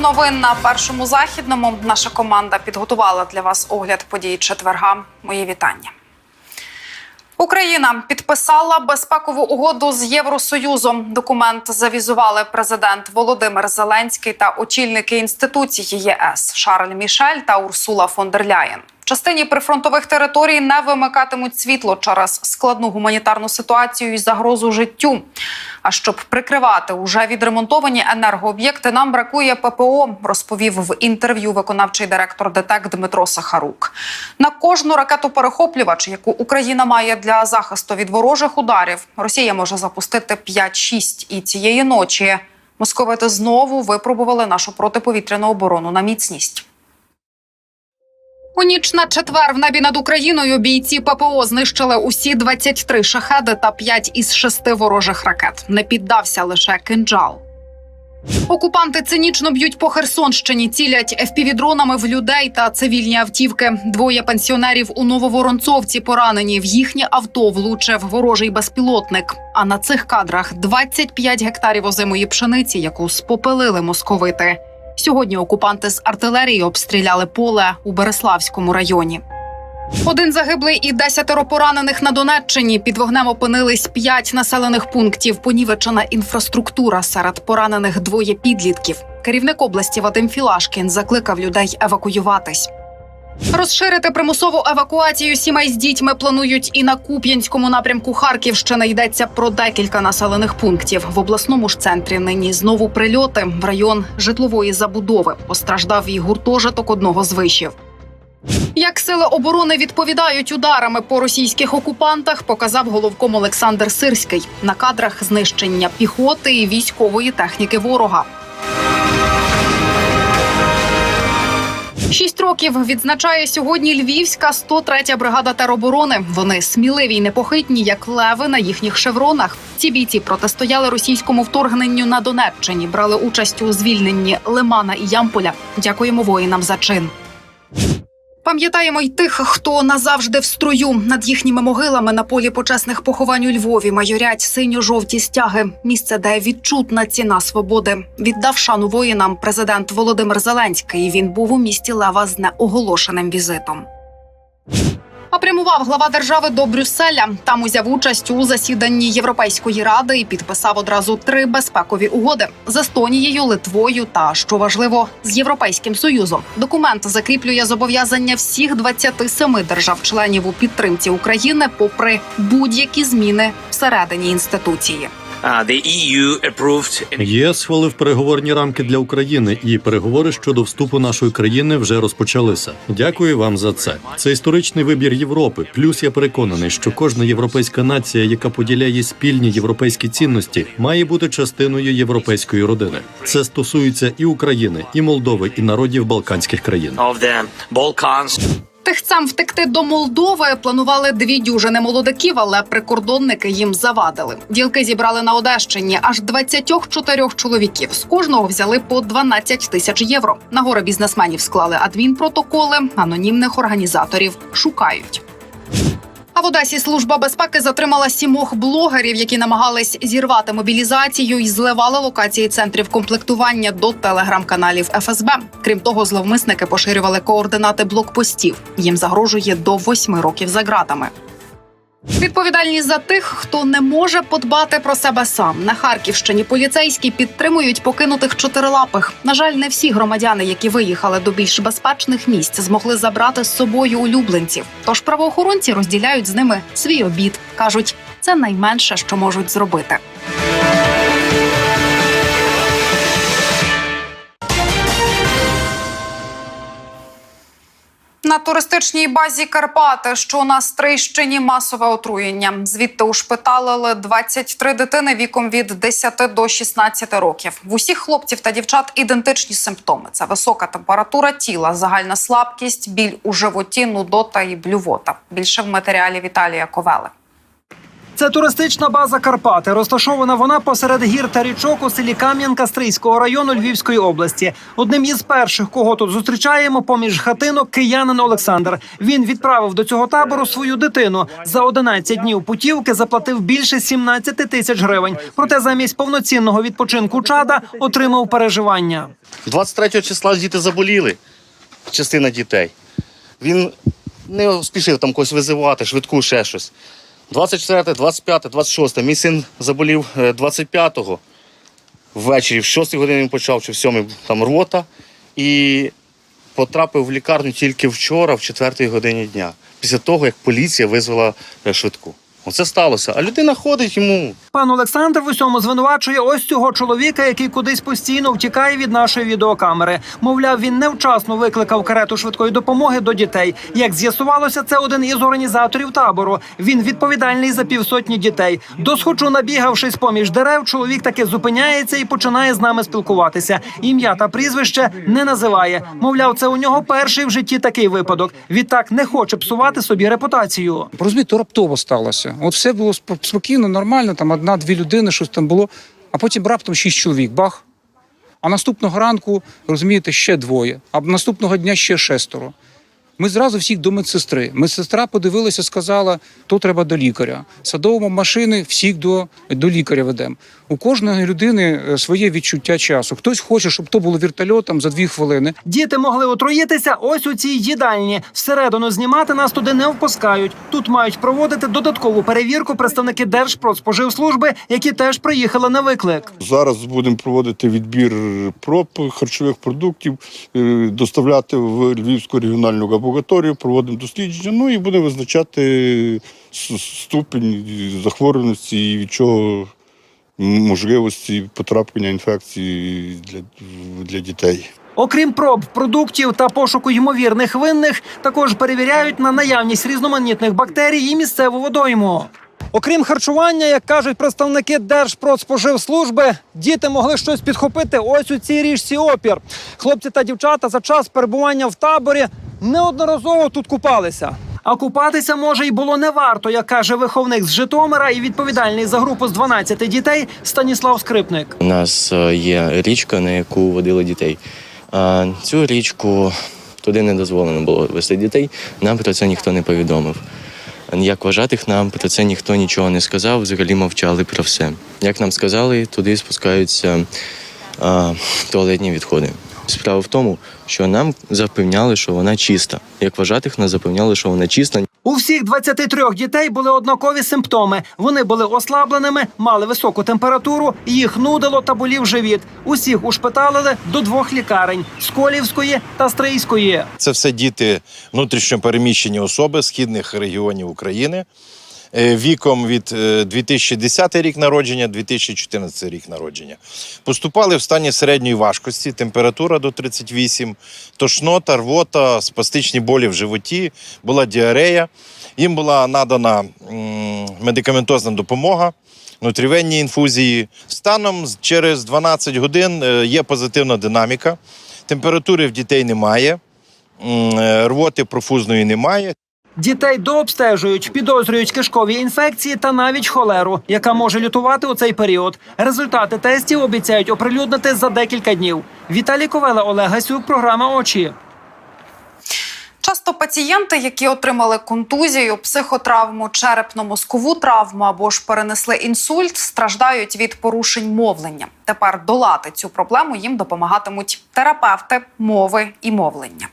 Новин на першому західному. Наша команда підготувала для вас огляд подій четверга. Мої вітання. Україна підписала безпекову угоду з Євросоюзом. Документ завізували президент Володимир Зеленський та очільники інституцій ЄС Шарль Мішель та Урсула фон дер Ляєн. Частині прифронтових територій не вимикатимуть світло через складну гуманітарну ситуацію і загрозу життю. А щоб прикривати уже відремонтовані енергооб'єкти, нам бракує ППО, розповів в інтерв'ю виконавчий директор ДТЕК Дмитро Сахарук. На кожну ракету перехоплювач, яку Україна має для захисту від ворожих ударів, Росія може запустити 5-6. І цієї ночі московити знову випробували нашу протиповітряну оборону на міцність. У ніч на четвер в небі над Україною бійці ППО знищили усі 23 шахеди та 5 із 6 ворожих ракет. Не піддався лише кинджал. Окупанти цинічно б'ють по Херсонщині, цілять FPV-дронами в людей та цивільні автівки. Двоє пенсіонерів у Нововоронцовці поранені. В їхнє авто влучив ворожий безпілотник. А на цих кадрах 25 гектарів озимої пшениці, яку спопелили московити. Сьогодні окупанти з артилерії обстріляли поле у Береславському районі. Один загиблий і десятеро поранених на Донеччині. Під вогнем опинились п'ять населених пунктів. Понівечена інфраструктура серед поранених двоє підлітків. Керівник області Вадим Філашкін закликав людей евакуюватись. Розширити примусову евакуацію сімей з дітьми планують і на Куп'янському напрямку Харківщини. Йдеться про декілька населених пунктів. В обласному ж центрі нині знову прильоти в район житлової забудови. Постраждав і гуртожиток одного з вишів. Як сили оборони відповідають ударами по російських окупантах, показав головком Олександр Сирський на кадрах знищення піхоти і військової техніки ворога. Шість років відзначає сьогодні Львівська 103-я бригада тероборони. Вони сміливі й непохитні, як леви на їхніх шевронах. Ці бійці протистояли російському вторгненню на Донеччині, брали участь у звільненні Лимана і Ямполя. Дякуємо воїнам за чин. Пам'ятаємо й тих, хто назавжди в строю над їхніми могилами на полі почесних поховань у Львові майорять синьо-жовті стяги. Місце, де відчутна ціна свободи. Віддав шану воїнам президент Володимир Зеленський. Він був у місті Лева з неоголошеним візитом. А прямував глава держави до Брюсселя. Там узяв участь у засіданні Європейської ради і підписав одразу три безпекові угоди з Естонією, Литвою та що важливо з Європейським Союзом. Документ закріплює зобов'язання всіх 27 держав-членів у підтримці України, попри будь-які зміни всередині інституції. Approved ЄС схвалив переговорні рамки для України, і переговори щодо вступу нашої країни вже розпочалися. Дякую вам за це. Це історичний вибір Європи. Плюс я переконаний, що кожна європейська нація, яка поділяє спільні європейські цінності, має бути частиною європейської родини. Це стосується і України, і Молдови, і народів Балканських країн. The втекти до Молдови планували дві дюжини молодиків, але прикордонники їм завадили. Ділки зібрали на Одещині аж 24 чоловіків. З кожного взяли по 12 тисяч євро. На гори бізнесменів склали адмінпротоколи, анонімних організаторів шукають. А в Одесі служба безпеки затримала сімох блогерів, які намагались зірвати мобілізацію і зливали локації центрів комплектування до телеграм-каналів ФСБ. Крім того, зловмисники поширювали координати блокпостів. Їм загрожує до восьми років за ґратами. Відповідальність за тих, хто не може подбати про себе сам на Харківщині. Поліцейські підтримують покинутих чотирилапих. На жаль, не всі громадяни, які виїхали до більш безпечних місць, змогли забрати з собою улюбленців. Тож правоохоронці розділяють з ними свій обід. кажуть, це найменше, що можуть зробити. На туристичній базі Карпати, що на Стрийщині масове отруєння. Звідти ушпиталили 23 дитини віком від 10 до 16 років. В усіх хлопців та дівчат ідентичні симптоми: це висока температура тіла, загальна слабкість, біль у животі, нудота і блювота. Більше в матеріалі Віталія Ковели. Це туристична база Карпати. Розташована вона посеред гір та річок у селі Кам'янка Стрийського району Львівської області. Одним із перших, кого тут зустрічаємо, поміж хатинок киянин Олександр. Він відправив до цього табору свою дитину. За 11 днів путівки заплатив більше 17 тисяч гривень. Проте замість повноцінного відпочинку чада отримав переживання. 23 числа діти заболіли, частина дітей. Він не спішив там когось визивати, швидку ще щось. 24, 25, 26. Мій син заболів е, 25-го. Ввечері, в 6 годині він почав, чи в 7 там рвота. І потрапив в лікарню тільки вчора, в 4 годині дня. Після того, як поліція визвала е, швидку. Оце сталося. А людина ходить йому Пан Олександр в усьому звинувачує ось цього чоловіка, який кудись постійно втікає від нашої відеокамери. Мовляв, він невчасно викликав карету швидкої допомоги до дітей. Як з'ясувалося, це один із організаторів табору. Він відповідальний за півсотні дітей. Досхочу набігавшись поміж дерев, чоловік таки зупиняється і починає з нами спілкуватися. Ім'я та прізвище не називає. Мовляв, це у нього перший в житті такий випадок. Відтак не хоче псувати собі репутацію. Розумієте, раптово сталося. От все було спокійно, нормально, там одна-дві людини, щось там було, а потім раптом шість чоловік, бах. А наступного ранку, розумієте, ще двоє, а наступного дня ще шестеро. Ми зразу всіх до медсестри. Медсестра подивилася, сказала, то треба до лікаря. Садовому машини всіх до, до лікаря ведемо. У кожної людини е, своє відчуття часу. Хтось хоче, щоб то було вертольотом за дві хвилини. Діти могли отруїтися ось у цій їдальні. Всередину знімати нас туди не впускають. Тут мають проводити додаткову перевірку представники Держпродспоживслужби, які теж приїхали на виклик. Зараз будемо проводити відбір проб харчових продуктів, е, доставляти в Львівську регіональну лабораторію, проводимо дослідження. Ну і будемо визначати ступінь захворюваності і від чого можливості потраплення інфекції для, для дітей. Окрім проб продуктів та пошуку ймовірних винних, також перевіряють на наявність різноманітних бактерій і місцеву водойму. Окрім харчування, як кажуть представники Держпродспоживслужби, діти могли щось підхопити ось у цій річці опір. Хлопці та дівчата за час перебування в таборі неодноразово тут купалися. А купатися може й було не варто, як каже виховник з Житомира і відповідальний за групу з 12 дітей Станіслав Скрипник. У нас е, є річка, на яку водили дітей. Цю річку туди не дозволено було вести дітей. Нам про це ніхто не повідомив. Як вважатих нам про це ніхто нічого не сказав, взагалі мовчали про все. Як нам сказали, туди спускаються а, туалетні відходи. Справа в тому, що нам запевняли, що вона чиста. Як вважатих нас запевняли, що вона чиста. У всіх 23 дітей були однакові симптоми. Вони були ослабленими, мали високу температуру, їх нудило та болів живіт. Усіх ушпиталили до двох лікарень Сколівської та Стрийської. Це все діти внутрішньопереміщені особи східних регіонів України. Е, Віком від е, 2010 рік народження, 2014 рік народження. Поступали в стані середньої важкості, температура до 38, тошнота, рвота, спастичні болі в животі, була діарея. Їм була надана медикаментозна допомога, внутрівенні інфузії. Станом через 12 годин е, є позитивна динаміка. Температури в дітей немає. Е, Рвоти профузної немає. Дітей дообстежують, підозрюють кишкові інфекції та навіть холеру, яка може лютувати у цей період. Результати тестів обіцяють оприлюднити за декілька днів. Віталій Ковела, Олег Гасюк, програма Очі. Часто пацієнти, які отримали контузію, психотравму, черепно-мозкову травму або ж перенесли інсульт, страждають від порушень мовлення. Тепер долати цю проблему їм допомагатимуть терапевти мови і мовлення.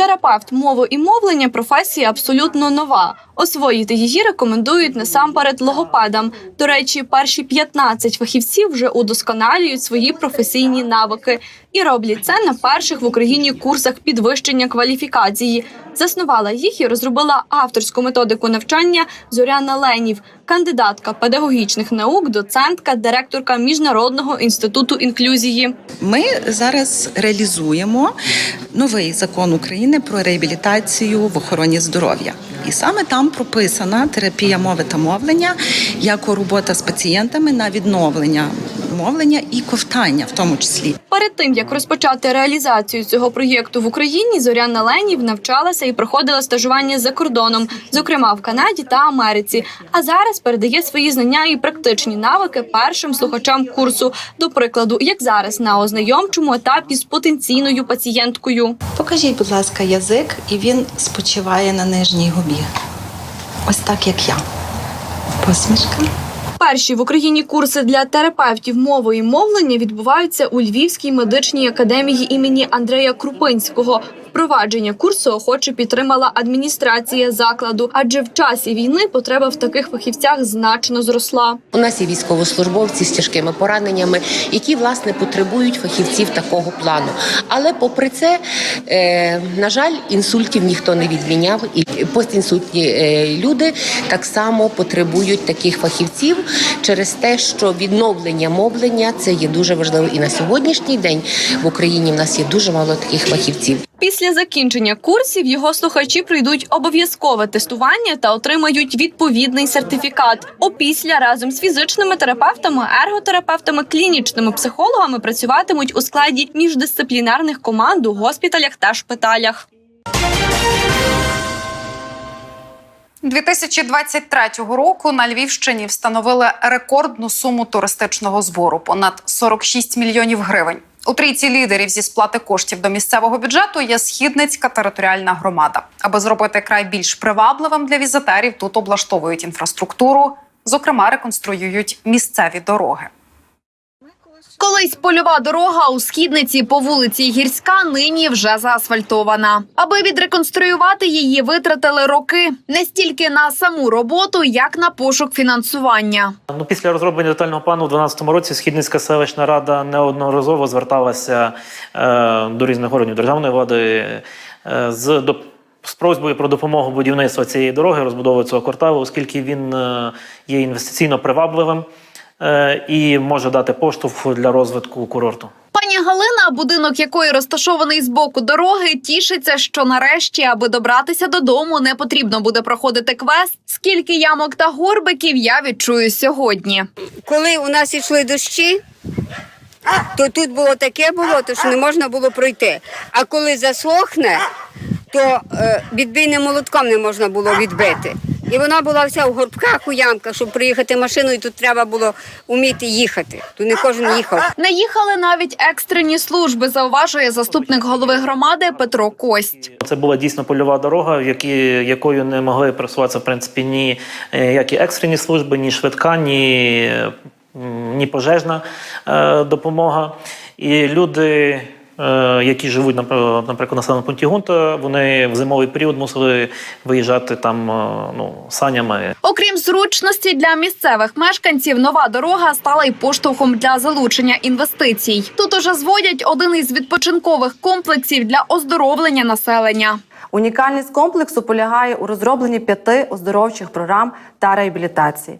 Терапевт мови і мовлення професія абсолютно нова. Освоїти її рекомендують насамперед логопедам. До речі, перші 15 фахівців вже удосконалюють свої професійні навики і роблять це на перших в Україні курсах підвищення кваліфікації. Заснувала їх і розробила авторську методику навчання Зоряна Ленів, кандидатка педагогічних наук, доцентка, директорка Міжнародного інституту інклюзії. Ми зараз реалізуємо новий закон України про реабілітацію в охороні здоров'я. І саме там прописана терапія мови та мовлення як робота з пацієнтами на відновлення мовлення і ковтання, в тому числі. Перед тим як розпочати реалізацію цього проєкту в Україні, Зоряна Ленів навчалася і проходила стажування за кордоном, зокрема в Канаді та Америці. А зараз передає свої знання і практичні навики першим слухачам курсу. До прикладу, як зараз на ознайомчому етапі з потенційною пацієнткою. Покажіть, будь ласка, язик, і він спочиває на нижній губі. Ось так, як я. Посмішка. Перші в Україні курси для терапевтів мови і мовлення відбуваються у Львівській медичній академії імені Андрея Крупинського. Впровадження курсу охоче підтримала адміністрація закладу, адже в часі війни потреба в таких фахівцях значно зросла. У нас є військовослужбовці з тяжкими пораненнями, які власне потребують фахівців такого плану. Але попри це, е, на жаль, інсультів ніхто не відміняв, і постінсультні е, люди так само потребують таких фахівців через те, що відновлення мовлення це є дуже важливо. І на сьогоднішній день в Україні в нас є дуже мало таких фахівців. Після закінчення курсів його слухачі пройдуть обов'язкове тестування та отримають відповідний сертифікат. Опісля разом з фізичними терапевтами, ерготерапевтами, клінічними психологами працюватимуть у складі міждисциплінарних команд у госпіталях та шпиталях. 2023 року на Львівщині встановили рекордну суму туристичного збору понад 46 мільйонів гривень. У трійці лідерів зі сплати коштів до місцевого бюджету є східницька територіальна громада. Аби зробити край більш привабливим для візитерів, тут облаштовують інфраструктуру, зокрема реконструюють місцеві дороги. Колись польова дорога у східниці по вулиці Гірська нині вже заасфальтована. Аби відреконструювати її, витратили роки не стільки на саму роботу, як на пошук фінансування. Ну, після розроблення детального плану у 2012 році Східницька селищна рада неодноразово зверталася е, до різних органів державної влади е, з до з просьбою про допомогу будівництва цієї дороги, розбудови цього кварталу, оскільки він е, є інвестиційно привабливим і може дати поштовх для розвитку курорту. Пані Галина, будинок якої розташований з боку дороги, тішиться, що нарешті, аби добратися додому, не потрібно буде проходити квест. Скільки ямок та горбиків я відчую сьогодні. коли у нас йшли дощі, то тут було таке болото, що не можна було пройти. А коли засохне, то е, відбійним молотком не можна було відбити. І вона була вся в горбках у ямках, щоб приїхати машиною, тут треба було вміти їхати. Тут не кожен їхав. Не їхали навіть екстрені служби, зауважує заступник голови громади Петро Кость. Це була дійсно польова дорога, в які, якою не могли просуватися в принципі ні е, як і екстрені служби, ні швидка, ні, ні пожежна е, допомога. І люди, які живуть, напр- наприклад, в населеному пункті Гунта, вони в зимовий період мусили виїжджати там е, ну, санями. Окрім зручності для місцевих мешканців, нова дорога стала й поштовхом для залучення інвестицій. Тут уже зводять один із відпочинкових комплексів для оздоровлення населення. Унікальність комплексу полягає у розробленні п'яти оздоровчих програм та реабілітації.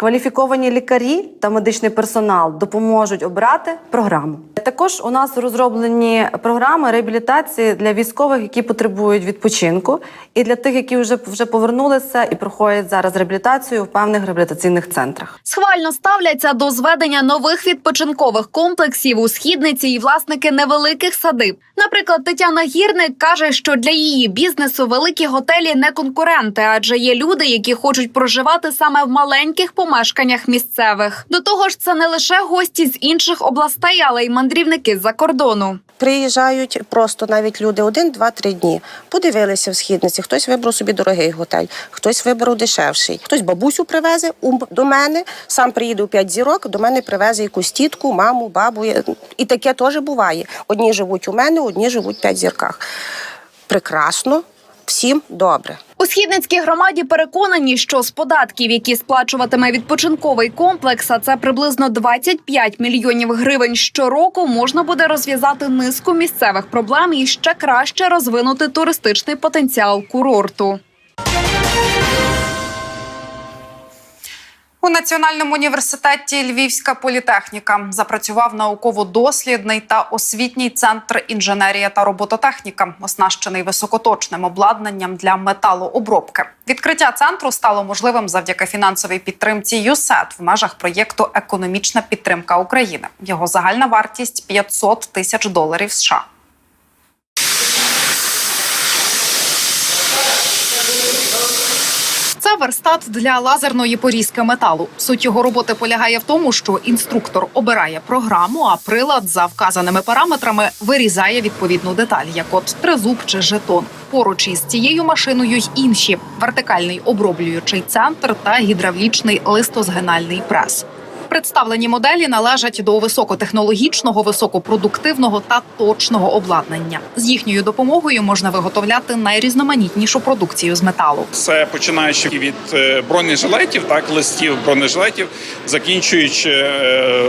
Кваліфіковані лікарі та медичний персонал допоможуть обрати програму. Також у нас розроблені програми реабілітації для військових, які потребують відпочинку, і для тих, які вже вже повернулися і проходять зараз реабілітацію в певних реабілітаційних центрах. Схвально ставляться до зведення нових відпочинкових комплексів у східниці і власники невеликих садиб. Наприклад, Тетяна Гірник каже, що для її бізнесу великі готелі не конкуренти, адже є люди, які хочуть проживати саме в маленьких помешканнях місцевих. До того ж, це не лише гості з інших областей, але й мандрівники з-за кордону. Приїжджають просто навіть люди один, два, три дні. Подивилися в східниці. Хтось вибрав собі дорогий готель, хтось вибрав дешевший. Хтось бабусю привезе до мене, сам приїде у п'ять зірок, до мене привезе якусь тітку, маму, бабу. І таке теж буває. Одні живуть у мене, одні живуть в п'ять зірках. Прекрасно, всім добре. У східницькій громаді переконані, що з податків, які сплачуватиме відпочинковий комплекс, а це приблизно 25 мільйонів гривень щороку, можна буде розв'язати низку місцевих проблем і ще краще розвинути туристичний потенціал курорту. У Національному університеті Львівська політехніка запрацював науково-дослідний та освітній центр інженерія та робототехніка, оснащений високоточним обладнанням для металообробки. Відкриття центру стало можливим завдяки фінансовій підтримці ЮСЕТ в межах проєкту Економічна підтримка України. Його загальна вартість 500 тисяч доларів США. Верстат для лазерної порізки металу. Суть його роботи полягає в тому, що інструктор обирає програму, а прилад за вказаними параметрами вирізає відповідну деталь, як от тризуб чи жетон. Поруч із цією машиною й інші вертикальний оброблюючий центр та гідравлічний листозгинальний прес. Представлені моделі належать до високотехнологічного, високопродуктивного та точного обладнання. З їхньою допомогою можна виготовляти найрізноманітнішу продукцію з металу. Це починаючи від е, бронежилетів, так листів бронежилетів, закінчуючи е,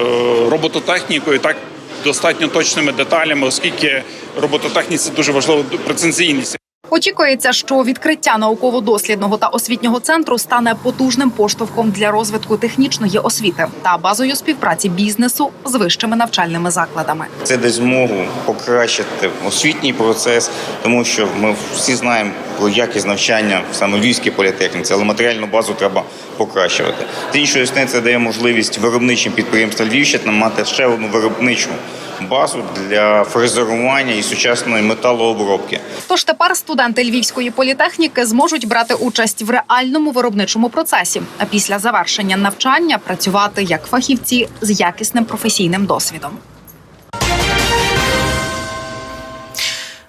робототехнікою, так достатньо точними деталями, оскільки робототехніці дуже важлива прецензійність. Очікується, що відкриття науково-дослідного та освітнього центру стане потужним поштовхом для розвитку технічної освіти та базою співпраці бізнесу з вищими навчальними закладами. Це дасть змогу покращити освітній процес, тому що ми всі знаємо про якість навчання саме в Львівській політехніці, але матеріальну базу треба покращувати. З іншої сторони, це дає можливість виробничим підприємствам Львівщини мати ще одну виробничу базу для фрезерування і сучасної металообробки. Тож тепер студенти львівської політехніки зможуть брати участь в реальному виробничому процесі, а після завершення навчання працювати як фахівці з якісним професійним досвідом.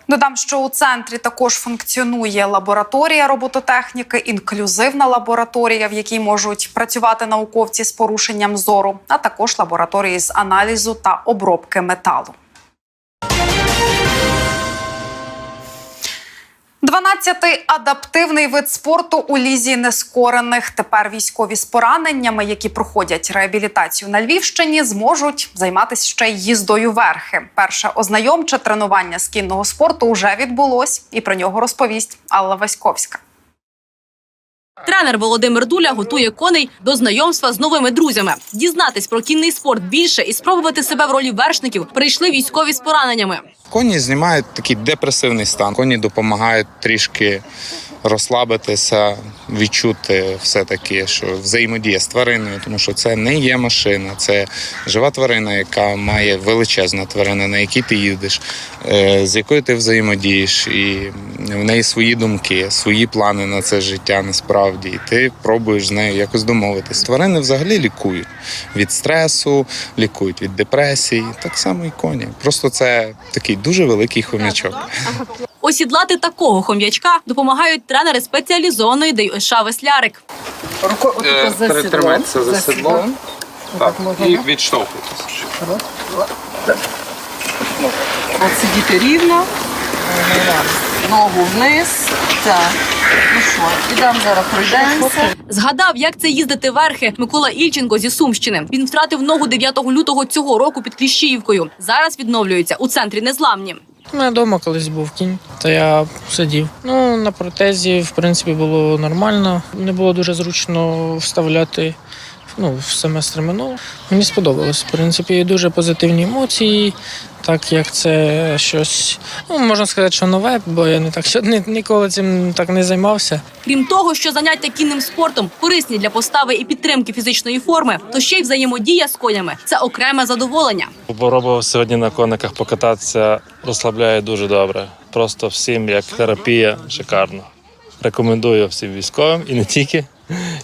Додам, що у центрі також функціонує лабораторія робототехніки, інклюзивна лабораторія, в якій можуть працювати науковці з порушенням зору, а також лабораторії з аналізу та обробки металу. 12-й адаптивний вид спорту у лізі нескорених. Тепер військові з пораненнями, які проходять реабілітацію на Львівщині, зможуть займатися ще й їздою верхи. Перше ознайомче тренування з кінного спорту вже відбулось, і про нього розповість Алла Васьковська. Тренер Володимир Дуля готує коней до знайомства з новими друзями. Дізнатись про кінний спорт більше і спробувати себе в ролі вершників прийшли військові з пораненнями. Коні знімають такий депресивний стан. Коні допомагають трішки розслабитися, відчути все таки, що взаємодія з твариною, тому що це не є машина, це жива тварина, яка має величезна тварина, на якій ти їдеш, е, з якою ти взаємодієш, і в неї свої думки, свої плани на це життя насправді. І ти пробуєш з нею якось домовитись. Тварини взагалі лікують від стресу, лікують від депресії. Так само і коні. Просто це такий дуже великий хомячок. Осідлати такого хом'ячка допомагають тренери спеціалізованої ДЮСШ «Веслярик». Тримайтеся за седло. Так, і відштовхуйтесь. От сидіти рівно, ногу вниз. Так. Ну що, ідемо зараз пройдемося. Згадав, як це їздити верхи Микола Ільченко зі Сумщини. Він втратив ногу 9 лютого цього року під Кліщіївкою. Зараз відновлюється у центрі незламні. У мене вдома колись був кінь, то я сидів. Ну, на протезі, в принципі, було нормально. Не було дуже зручно вставляти ну, в семестр минуло. Мені сподобалось. В принципі, дуже позитивні емоції, так як це щось, ну, можна сказати, що нове, бо я не так що ні- ніколи цим так не займався. Крім того, що заняття кінним спортом корисні для постави і підтримки фізичної форми, то ще й взаємодія з конями це окреме задоволення. Попробував сьогодні на кониках покататися, розслабляє дуже добре. Просто всім як терапія шикарно. Рекомендую всім військовим і не тільки.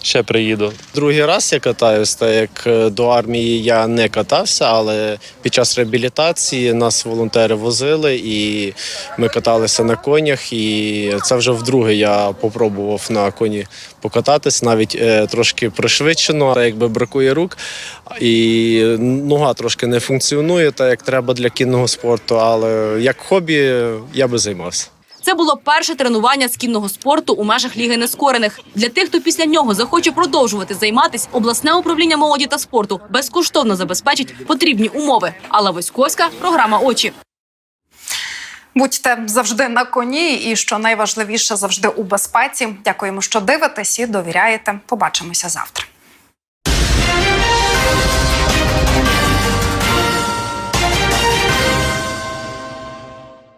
Ще приїду. Другий раз я катаюсь, так як е, до армії я не катався, але під час реабілітації нас волонтери возили і ми каталися на конях. І це вже вдруге я попробував на коні покататись, навіть е, трошки пришвидшено, та якби бракує рук, і нога трошки не функціонує, так як треба для кінного спорту. Але як хобі я би займався. Це було перше тренування з кінного спорту у межах Ліги Нескорених. Для тих, хто після нього захоче продовжувати займатись, обласне управління молоді та спорту безкоштовно забезпечить потрібні умови. Алла Воськовська, програма Очі. Будьте завжди на коні, і що найважливіше, завжди у безпеці. Дякуємо, що дивитесь і довіряєте. Побачимося завтра.